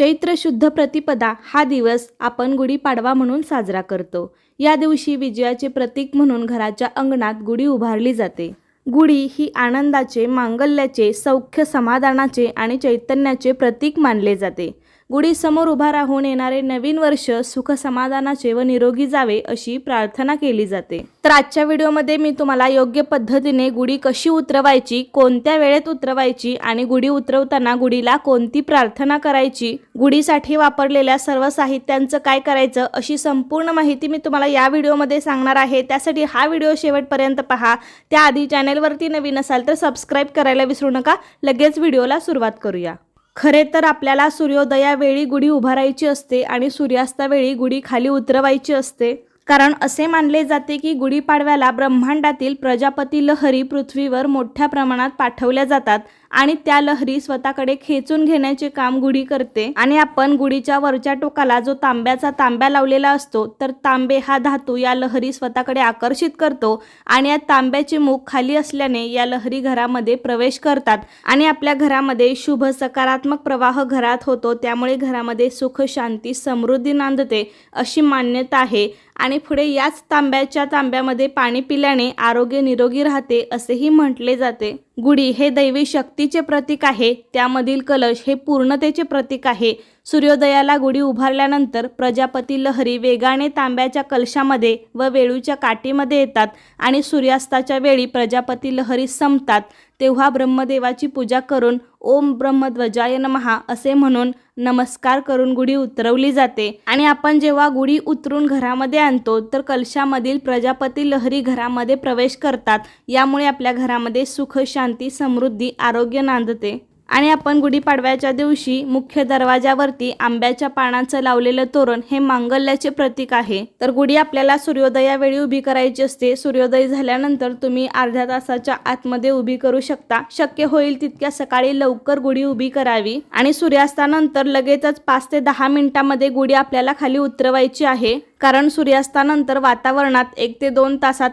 चैत्र शुद्ध प्रतिपदा हा दिवस आपण गुढीपाडवा म्हणून साजरा करतो. या दिवशी विजयाचे प्रतीक म्हणून घराच्या अंगणात गुढी उभारली जाते. गुढी ही आनंदाचे मांगल्याचे सौख्य समाधानाचे आणि चैतन्याचे प्रतीक मानले जाते. गुढीसमोर उभा राहून येणारे नवीन वर्ष सुख समाधानाचे व निरोगी जावे अशी प्रार्थना केली जाते. तर आजच्या व्हिडिओमध्ये मी तुम्हाला योग्य पद्धतीने गुढी कशी उतरवायची कोणत्या वेळेत उतरवायची आणि गुढी उतरवताना गुढीला कोणती प्रार्थना करायची गुढीसाठी वापरलेल्या सर्व साहित्यांचं काय करायचं अशी संपूर्ण माहिती मी तुम्हाला या व्हिडिओमध्ये सांगणार आहे. त्यासाठी हा व्हिडिओ शेवटपर्यंत पहा. त्याआधी चॅनेलवरती नवीन असाल तर सबस्क्राईब करायला विसरू नका. लगेच व्हिडिओला सुरुवात करूया. खरे तर आपल्याला सूर्योदयावेळी गुढी उभारायची असते आणि सूर्यास्तावेळी गुढी खाली उतरवायची असते. कारण असे मानले जाते की गुढीपाडव्याला ब्रह्मांडातील प्रजापती लहरी पृथ्वीवर मोठ्या प्रमाणात पाठवल्या जातात. आणि त्या लहरी स्वतःकडे खेचून घेण्याचे काम गुढी करते. आणि आपण गुढीच्या वरच्या टोकाला जो तांब्याचा तांब्या लावलेला असतो तर तांबे हा धातू या लहरी स्वतःकडे आकर्षित करतो आणि या तांब्याचे मुख खाली असल्याने या लहरी घरामध्ये प्रवेश करतात. आणि आपल्या घरामध्ये शुभ सकारात्मक प्रवाह घरात होतो त्यामुळे घरामध्ये सुख शांती समृद्धी नांदते अशी मान्यता आहे. आणि पुढे याच तांब्याच्या तांब्यामध्ये पाणी पिल्याने आरोग्य निरोगी राहते असेही म्हटले जाते. गुढी हे दैवी शक्ती शक्तीचे प्रतीक आहे त्यामधील कलश हे पूर्णतेचे प्रतीक आहे. सूर्योदयाला गुढी उभारल्यानंतर प्रजापती लहरी वेगाने तांब्याच्या कलशामध्ये व वेळूच्या काठीमध्ये येतात आणि सूर्यास्ताच्या वेळी प्रजापती लहरी संपतात तेव्हा ब्रह्मदेवाची पूजा करून ओम ब्रह्मध्वजाय नमहा असे म्हणून नमस्कार करून गुढी उतरवली जाते. आणि आपण जेव्हा गुढी उतरून घरामध्ये आणतो तर कलशामधील प्रजापती लहरी घरामध्ये प्रवेश करतात. यामुळे आपल्या घरामध्ये सुख शांती समृद्धी आरोग्य नांदते. आणि आपण गुढीपाडव्याच्या दिवशी मुख्य दरवाजावरती आंब्याच्या पानाचं लावलेलं तोरण हे मांगल्याचे प्रतीक आहे. तर गुढी आपल्याला सूर्योदयावेळी उभी करायची असते. सूर्योदय झाल्यानंतर तुम्ही अर्ध्या तासाच्या आतमध्ये उभी करू शकता. शक्य होईल तितक्या सकाळी लवकर गुढी उभी करावी. आणि सूर्यास्तानंतर लगेचच पाच ते दहा मिनिटांमध्ये गुढी आपल्याला खाली उतरवायची आहे. कारण सूर्यास्तानंतर वातावरणात एक ते दोन तासात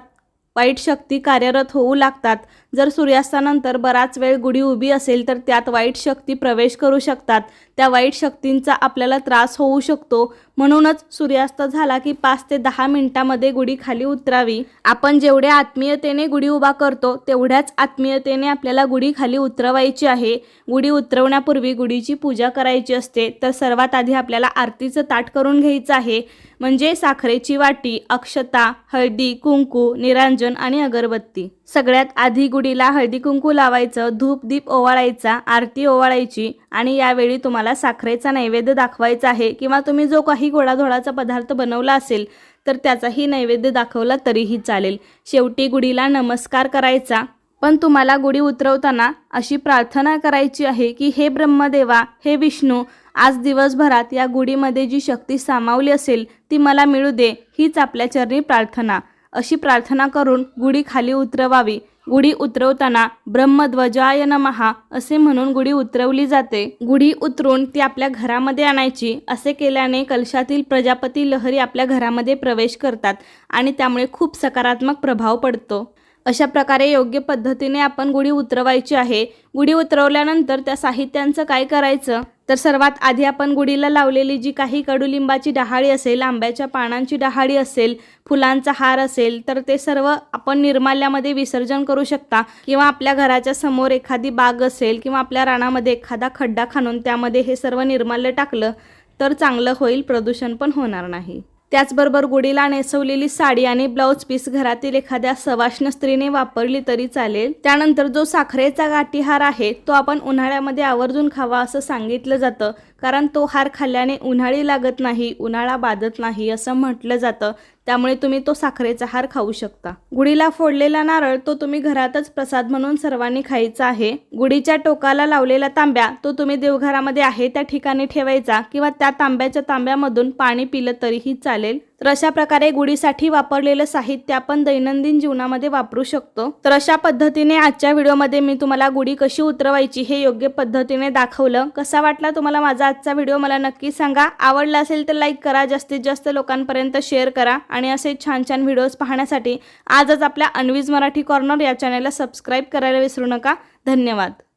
वाईट शक्ती कार्यरत होऊ लागतात. जर सूर्यास्तानंतर बराच वेळ गुढी उभी असेल तर त्यात वाईट शक्ती प्रवेश करू शकतात. त्या वाईट शक्तींचा आपल्याला त्रास होऊ शकतो. म्हणूनच सूर्यास्त झाला की पाच ते दहा मिनिटांमध्ये गुढी खाली उतरावी. आपण जेवढ्या आत्मीयतेने गुढी उभा करतो तेवढ्याच आत्मीयतेने आपल्याला गुढी खाली उतरवायची आहे. गुढी उतरवण्यापूर्वी गुढीची पूजा करायची असते तर सर्वात आधी आपल्याला आरतीचं ताट करून घ्यायचं आहे. म्हणजे साखरेची वाटी अक्षता हळदी कुंकू निरांजन आणि अगरबत्ती. सगळ्यात आधी गुढीला हळदी कुंकू लावायचं धूप दीप ओवाळायचा आरती ओवाळायची आणि यावेळी तुम्हाला साखरेचा नैवेद्य दाखवायचा आहे किंवा तुम्ही जो काही गोडाधोडाचा पदार्थ बनवला असेल तर त्याचाही नैवेद्य दाखवला तरीही चालेल. शेवटी गुढीला नमस्कार करायचा. पण तुम्हाला गुढी उतरवताना अशी प्रार्थना करायची आहे की हे ब्रह्मदेवा हे विष्णू आज दिवसभरात या गुढीमध्ये जी शक्ती सामावली असेल ती मला मिळू दे हीच आपल्या चरणी प्रार्थना. अशी प्रार्थना करून गुढी खाली उतरवावी. गुढी उतरवताना ब्रह्मध्वजाय नमहा असे म्हणून गुढी उतरवली जाते. गुढी उतरून ती आपल्या घरामध्ये आणायची. असे केल्याने कलशातील प्रजापती लहरी आपल्या घरामध्ये प्रवेश करतात आणि त्यामुळे खूप सकारात्मक प्रभाव पडतो. अशा प्रकारे योग्य पद्धतीने आपण गुढी उतरवायची आहे. गुढी उतरवल्यानंतर त्या साहित्यांचं काय करायचं? तर सर्वात आधी आपण गुढीला लावलेली जी काही कडुलिंबाची डहाळी असेल आंब्याच्या पानांची डहाळी असेल फुलांचा हार असेल तर ते सर्व आपण निर्माल्यामध्ये विसर्जन करू शकता. किंवा आपल्या घराच्या समोर एखादी बाग असेल किंवा आपल्या रानामध्ये एखादा खड्डा खाणून त्यामध्ये हे सर्व निर्माल्य टाकलं तर चांगलं होईल प्रदूषण पण होणार नाही. त्याचबरोबर गुडीला नेसवलेली साडी आणि ब्लाऊज पीस घरातील एखाद्या सवाष्ण स्त्रीने वापरली तरी चालेल. त्यानंतर जो साखरेचा गाठीहार आहे तो आपण उन्हाळ्यामध्ये आवर्जून खावा असं सांगितलं जातं. कारण तो हार खाल्ल्याने उन्हाळी लागत नाही उन्हाळा बाधत नाही असं म्हटलं जातं. त्यामुळे तुम्ही तो साखरेचा हार खाऊ शकता. गुढीला फोडलेला नारळ तो तुम्ही घरातच प्रसाद म्हणून सर्वांनी खायचा आहे. गुढीच्या टोकाला लावलेला तांब्या तो तुम्ही देवघरामध्ये आहे त्या ठिकाणी ठेवायचा किंवा त्या तांब्याच्या तांब्यामधून पाणी पिलं तरीही चालेल. तर अशा प्रकारे गुढीसाठी वापरलेलं साहित्य आपण दैनंदिन जीवनामध्ये वापरू शकतो. तर अशा पद्धतीने आजच्या व्हिडिओमध्ये मी तुम्हाला गुढी कशी उतरवायची हे योग्य पद्धतीने दाखवलं. कसा वाटला तुम्हाला माझा आजचा व्हिडिओ मला नक्की सांगा. आवडला असेल तर लाईक करा जास्तीत जास्त लोकांपर्यंत शेअर करा आणि असे छान छान व्हिडिओज पाहण्यासाठी आजच आपल्या अनवीज मराठी कॉर्नर या चॅनलला सबस्क्राईब करायला विसरू नका. धन्यवाद.